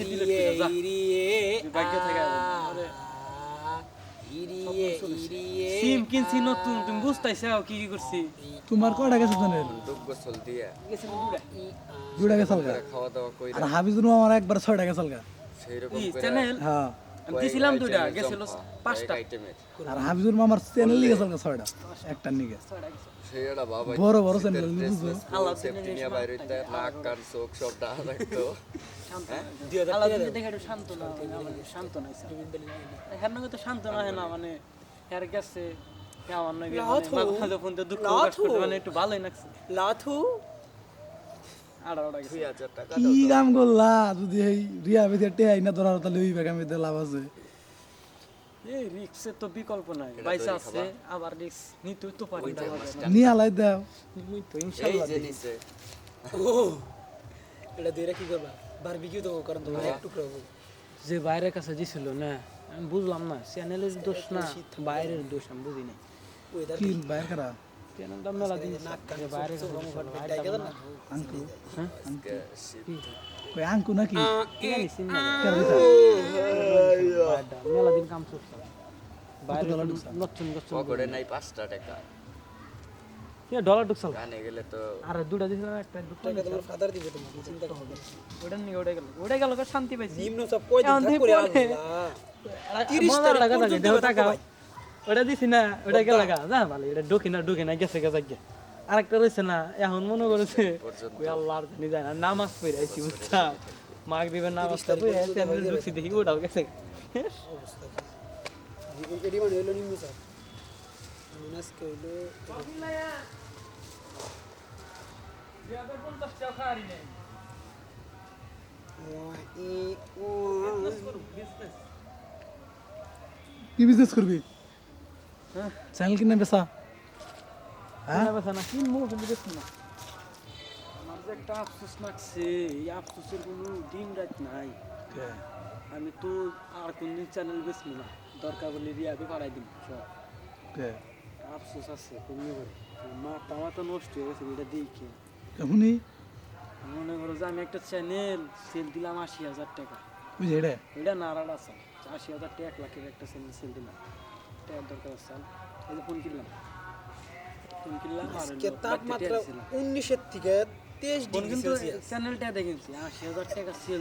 নিচে delete করে যা। ভাগ্য থেকে সিম কিনছি নতুন তুমি বুঝতেছাও কি কি করছি? তোমার কয়টা গেছে চ্যানেল দুঃখ গোসল দিয়া গেছে বুড়া। দুটা। গেছে গা খাওয়া দাওয়া কই আর আমার একবার ছয়টা টাকা চলগা। সেই রকম চ্যানেল? হ্যাঁ। দিছিলাম দুইটা গেছিল পাঁচটা। আর হাফিজুর মামার চ্যানেল গেছে গা ছয়টা নিগে একটা বাবা বড় বড় চ্যানেল বাইরে নাক কান চোখ সব ডাহা থাকতো শান্ত না। হয়, শান্ত নাই স্যার তো শান্ত না না মানে হ্যার গেছে হ্যাঁ আমার নগে মানে ফোন দুঃখ মানে একটু ভালোই লাগছে। লাথু আড়া আড়া গেছে দুই হাজার টাকা কি কাম করলা? যদি এই রিয়া বেঁধে টেহাই না ধরার তাহলে ওই বেগামে লাভ আছে। এই রিক্সের তো বিকল্প নাই। পয়সা আছে আবার রিক্স নিতে তো পারি না নিয়ে আলাই দাও। মুই তো এই যে নিচে ও এটা দিয়ে কি করবা? বারবিকিউ তো কারণ তোমার এক টুকরো যে বাইরের কাছে দিছিল না আমি বুঝলাম না চ্যানেলের দোষ না বাইরের দোষ আমি বুঝি নাই ওয়েদার কি বাইর করা? দিছিল। আঙ্কু নাকি কি মেলা দিন কাম করছে বাইরে নতুন নতুন পকেটে নাই পাঁচটা টাকা ডলার ঢুকছাল গানে গেলে তো আর দুটা দিছিলাম একটা দুটো টাকা তোমার ফাদার দিবে তোমাকে চিন্তা করো ওটা নিয়ে ওটা গেল ওটা গেল শান্তি পাইছি নিম্ন সব কই দিন এখন থাক দিয়ে করে আল্লাহ তিরিশ টাকা থাকে দেহ টাকা ওটা দিছি না ওটা গেল গা যা ভালো এটা ঢুকি না ঢুকি না গেছে গেছে গে আরেকটা রয়েছে না এখন মনে করেছে আল্লাহর জানি যায় না নামাজ পড়ে আইছি বুঝছা? মাগ দিবেন নামাজটা পড়ে আইছি আমি ঢুকছি দেখি ওটাও গেছে। কে কি বিজনেস করবি? চ্যানেল কিনে বেচা হ্যাঁ না বেচা না কিনবো কিন্তু বেশি না আমার যে একটা আফসোস লাগছে এই আফসোসের কোনো দিন রাত নাই আমি তো আর কোনদিন চ্যানেল বেচবো না দরকার বলে রিয়াকে পাড়াই দিব সব আফসোস আছে কমিয়ে করে মাথা মাথা নষ্ট হয়ে গেছে এটা দেখে এখনই মনে করো যে আমি একটা চ্যানেল সেল দিলাম আশি হাজার টাকা বুঝে এটা এটা নারাড় আছে আশি হাজার টাকা এক লাখের একটা চ্যানেল সেল দিলাম টাকার দরকার আছে এই যে ফোন কিনলাম। ফোন কিনলাম আর তাপমাত্রা উনিশের থেকে তেইশ ডিগ্রি সেলসিয়াস চ্যানেলটা দেখেছি আশি হাজার টাকা সেল